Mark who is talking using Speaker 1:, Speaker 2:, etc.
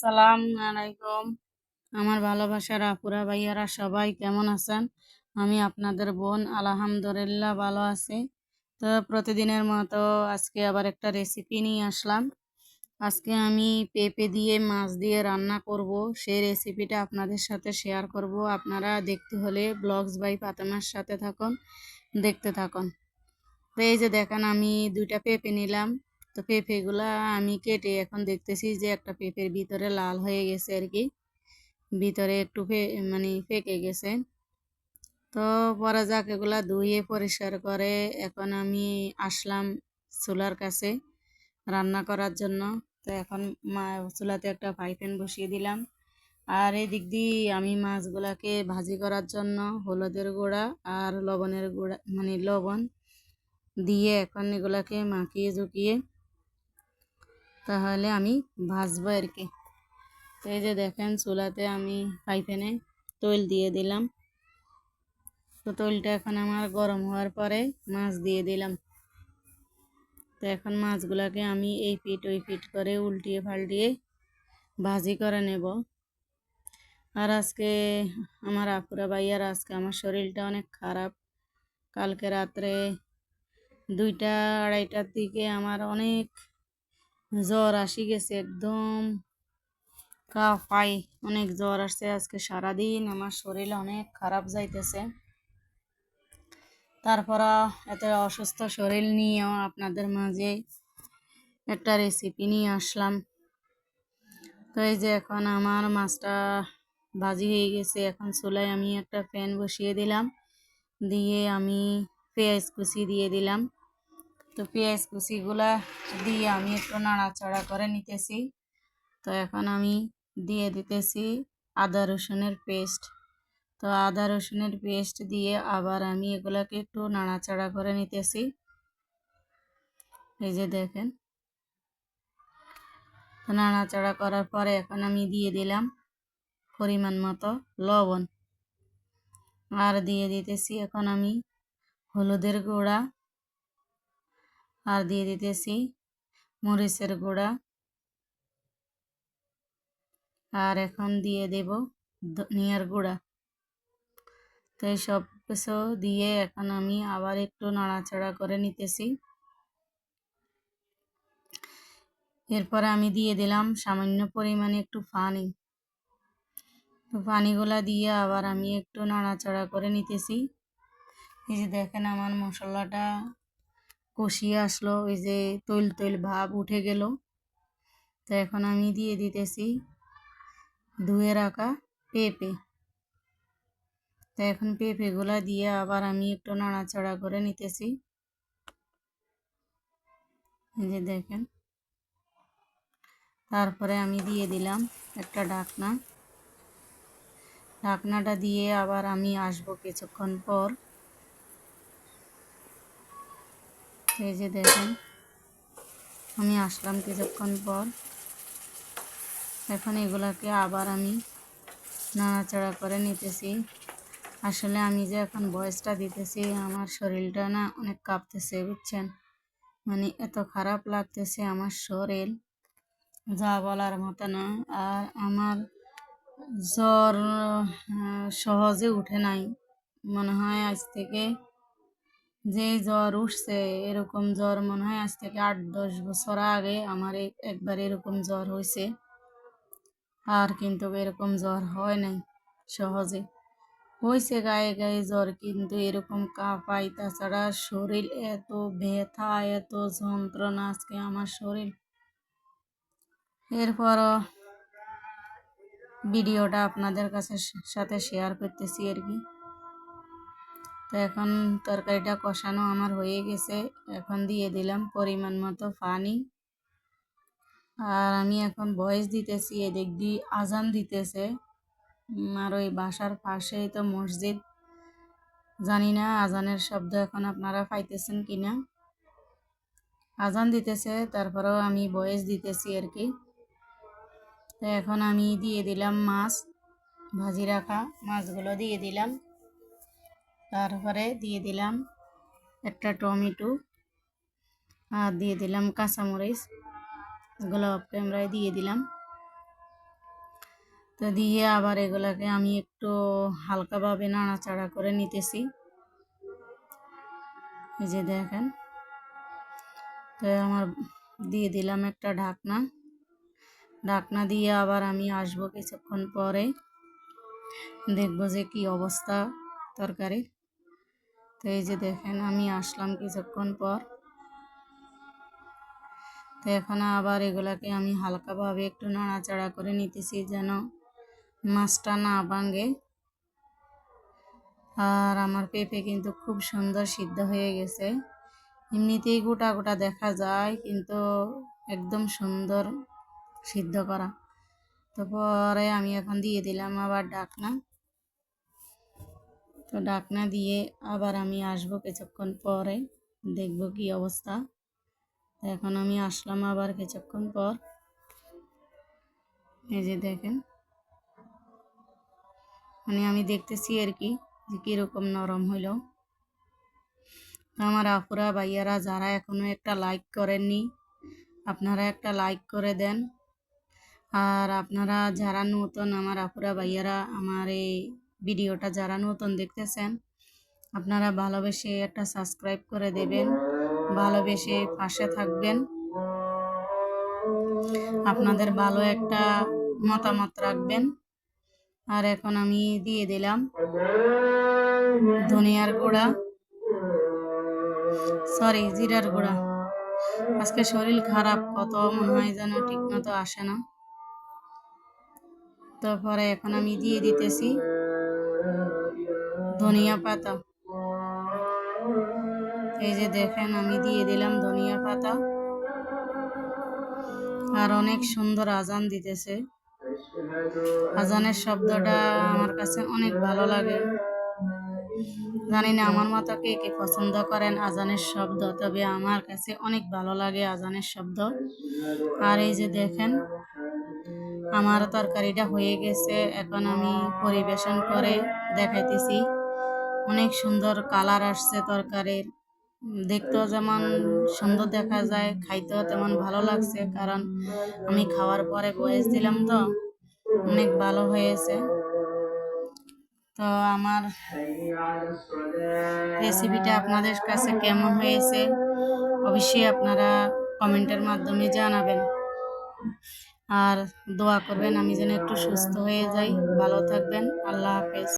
Speaker 1: সালাম আলাইকুম। আমার ভালোবাসার আপুরা, ভাইয়ারা, সবাই কেমন আছেন? আমি আপনাদের বোন, আলহামদুলিল্লাহ ভালো আছি। তো প্রতিদিনের মতো আজকে আবার একটা রেসিপি নিয়ে আসলাম। আজকে আমি পেঁপে দিয়ে, মাছ দিয়ে রান্না করব। সেই রেসিপিটা আপনাদের সাথে শেয়ার করব। আপনারা দেখতে হলে ব্লগস বাই ফাতেমার সাথে থাকুন, দেখতে থাকুন। তো এই যে দেখেন, আমি দুইটা পেঁপে নিলাম। তো পেঁপেগুলা আমি কেটে এখন দেখতেছি যে একটা পেঁপের ভিতরে লাল হয়ে গেছে আর কি। ভিতরে একটু ফে মানে ফেকে গেছে। তো পরে যাক, এগুলা ধুয়ে পরিষ্কার করে এখন আমি আসলাম চুলার কাছে রান্না করার জন্য। তো এখন মা, চুলাতে একটা ফ্রাই প্যান বসিয়ে দিলাম। আর এই দিক দিয়ে আমি মাছগুলাকে ভাজি করার জন্য হলুদের গুঁড়া আর লবণের গুঁড়া মানে লবণ দিয়ে এখন এগুলাকে মাখিয়ে ঝুঁকিয়ে তাহলে আমি ভাজবো আর কি তো এই যে দেখেন চুলাতে আমি পাইপেনে তৈল দিয়ে দিলাম। তো তৈলটা এখন আমার গরম হওয়ার পরে মাছ দিয়ে দিলাম। তো এখন মাছগুলোকে আমি এই পিট, ওই পিট করে উল্টিয়ে পাল্টিয়ে ভাজি করে নেব। আর আজকে আমার আপুরা ভাইয়ার আজকে আমার শরীরটা অনেক খারাপ। কালকে রাত্রে দুইটা, আড়াইটার দিকে আমার অনেক জ্বর আসি গেছে একদম। পাই, অনেক জ্বর আসছে আজকে সারাদিন, আমার শরীর অনেক খারাপ যাইতেছে। তারপর এত অসুস্থ শরীর নিয়েও আপনাদের মাঝে একটা রেসিপি নিয়ে আসলাম। তো এই যে এখন আমার মাছটা ভাজি হয়ে গেছে, এখন চুলায় আমি একটা প্যান বসিয়ে দিলাম। দিয়ে আমি পেঁয়াজ কুচি দিয়ে দিলাম। তো পেঁয়াজ কুচিগুলা দিয়ে আমি একটু নাড়াচাড়া করে নিতেছি। তো এখন আমি দিয়ে দিতেছি আদা রসুনের পেস্ট। তো আদা রসুনের পেস্ট দিয়ে আবার আমি এগুলাকে একটু নাড়াচাড়া করে নিতেছি। এই যে দেখেন। নাড়াচাড়া করার পরে এখন আমি দিয়ে দিলাম পরিমাণ মতো লবণ। আর দিয়ে দিতেছি এখন আমি হলুদের গুঁড়া। আর দিয়ে দিতেছি মরিচের গুঁড়া। আর এখন দিয়ে দেব ধনিয়ার গুঁড়া। তো এই সব কিছু দিয়ে এখন আমি আবার একটু নাড়াচাড়া করে নিতেছি। এরপর আমি দিয়ে দিলাম সামান্য পরিমাণে একটু পানি। তো পানিগুলা দিয়ে আবার আমি একটু নাড়াচাড়া করে নিতেছি। এই যে দেখেন আমার মশলাটা কষিয়ে আসলো, ওই যে তৈল তৈল ভাব উঠে গেল। তো এখন আমি দিয়ে দিতেছি ধুয়ে রাখা পেঁপে। তো এখন পেঁপেগুলা দিয়ে আবার আমি একটু নাড়াচাড়া করে নিতেছি। যে দেখেন। তারপরে আমি দিয়ে দিলাম একটা ঢাকনা। ঢাকনাটা দিয়ে আবার আমি আসব কিছুক্ষণ পর। এই যে দেখেন, আমি আসলাম কিছুক্ষণ পর। এখন এগুলাকে আবার আমি নাড়াচাড়া করে নিতেছি। আসলে আমি যে এখন বয়সটা দিতেছি, আমার শরীরটা না অনেক কাঁপতেছে, বুঝছেন? মানে এত খারাপ লাগতেছে আমার শরীর, যা বলার মতো না। আর আমার জ্বর সহজে উঠে নাই। মনে হয় আজ থেকে যে জ্বর উঠছে, এরকম জ্বর মনে হয় আজ থেকে আট, দশ বছর আগে আমার একবার এরকম জ্বর হয়েছে। আর কিন্তু এরকম জ্বর হয় নাই সহজে। হয়েছে গায়ে গায়ে জ্বর, কিন্তু এরকম কাঁপাই, তাছাড়া শরীর এত ব্যথা, এত যন্ত্রণা আজকে আমার শরীর। এরপরও ভিডিওটা আপনাদের কাছে সাথে শেয়ার করতেছি আর কি। তো এখন তরকারিটা কষানো আমার হয়ে গেছে। এখন দিয়ে দিলাম পরিমাণ মতো পানি। আর আমি এখন বয়স দিতেছি, এদিক দিয়ে আজান দিতেছে। আর ওই বাসার পাশেই তো মসজিদ। জানি না আজানের শব্দ এখন আপনারা পাইতেছেন কি না আজান দিতেছে, তারপরেও আমি বয়স দিতেছি আর কি। তো এখন আমি দিয়ে দিলাম মাছ, ভাজি রাখা মাছগুলো দিয়ে দিলাম। তারপরে দিয়ে দিলাম একটা টমেটো আর দিয়ে দিলাম কাঁচামরিচ এগুলো অফ ক্যামেরায় দিয়ে দিলাম। তো দিয়ে আবার এগুলাকে আমি একটু হালকাভাবে নাড়াচাড়া করে নিতেছি। এই যে দেখেন, তো আমার দিয়ে দিলাম একটা ঢাকনা। ঢাকনা দিয়ে আবার আমি আসব কিছুক্ষণ পরে, দেখব যে কি অবস্থা তরকারির। তো এই যে দেখেন, আমি আসলাম কিছুক্ষণ পর। তো এখন আবার এগুলাকে আমি হালকাভাবে একটু নাড়াচাড়া করে নিতেছি যেন মাছটা না ভাঙে। আর আমার পেঁপে কিন্তু খুব সুন্দর সিদ্ধ হয়ে গেছে। এমনিতেই গোটা গোটা দেখা যায়, কিন্তু একদম সুন্দর সিদ্ধ করা। তো পরে আমি এখন দিয়ে দিলাম আবার ডাকনা। তো ডাকনা দিয়ে আবার আমি আসব কিছুক্ষণ পরে। দেখব কি অবস্থা। এখন আমি আসলাম আবার কিছুক্ষণ পর। এই যে দেখেন। মানে আমি দেখতেছি আর কি যে কীরকম নরম হইল। আমার আপুরা, ভাইয়ারা যারা এখনও একটা লাইক করেননি, আপনারা একটা লাইক করে দেন। আর আপনারা যারা নতুন, আমার আপুরা, ভাইয়ারা, আমার এই ভিডিওটা যারা নতুন দেখতেছেন, আপনারা ভালোবেসে একটা সাবস্ক্রাইব করে দেবেন, ভালোবেসে পাশে থাকবেন। আপনাদের ভালো একটা মতামত রাখবেন। আর এখন আমি দিয়ে দিলাম ধনিয়ার গুঁড়া। সরি জিরার গুঁড়া। আজকে শরীর খারাপ, কত মনে হয় যেন ঠিক মতো আসে না। তারপরে এখন আমি দিয়ে দিতেছি। ধনিয়া পাতা। এই যে দেখেন, আমি দিয়ে দিলাম ধনিয়া পাতা। আর অনেক সুন্দর আজান দিতেছে। আজানের শব্দটা আমার কাছে অনেক ভালো লাগে। জানি না, আমার মতো কে কে পছন্দ করেন আজানের শব্দ, তবে আমার কাছে অনেক ভালো লাগে আজানের শব্দ। আর এই যে দেখেন, আমার তরকারিটা হয়ে গেছে। এখন আমি পরিবেশন করে দেখাইতেছি। অনেক সুন্দর কালার আসছে তরকারির। দেখতেও যেমন সুন্দর দেখা যায়, খাইতেও তেমন ভালো লাগছে, কারণ আমি খাওয়ার পরে বয়স দিলাম তো, অনেক ভালো হয়েছে। তো আমার রেসিপিটা আপনাদের কাছে কেমন হয়েছে, অবশ্যই আপনারা কমেন্টের মাধ্যমে জানাবেন। আর দোয়া করবেন আমি যেন একটু সুস্থ হয়ে যাই। ভালো থাকবেন, আল্লাহ হাফেজ।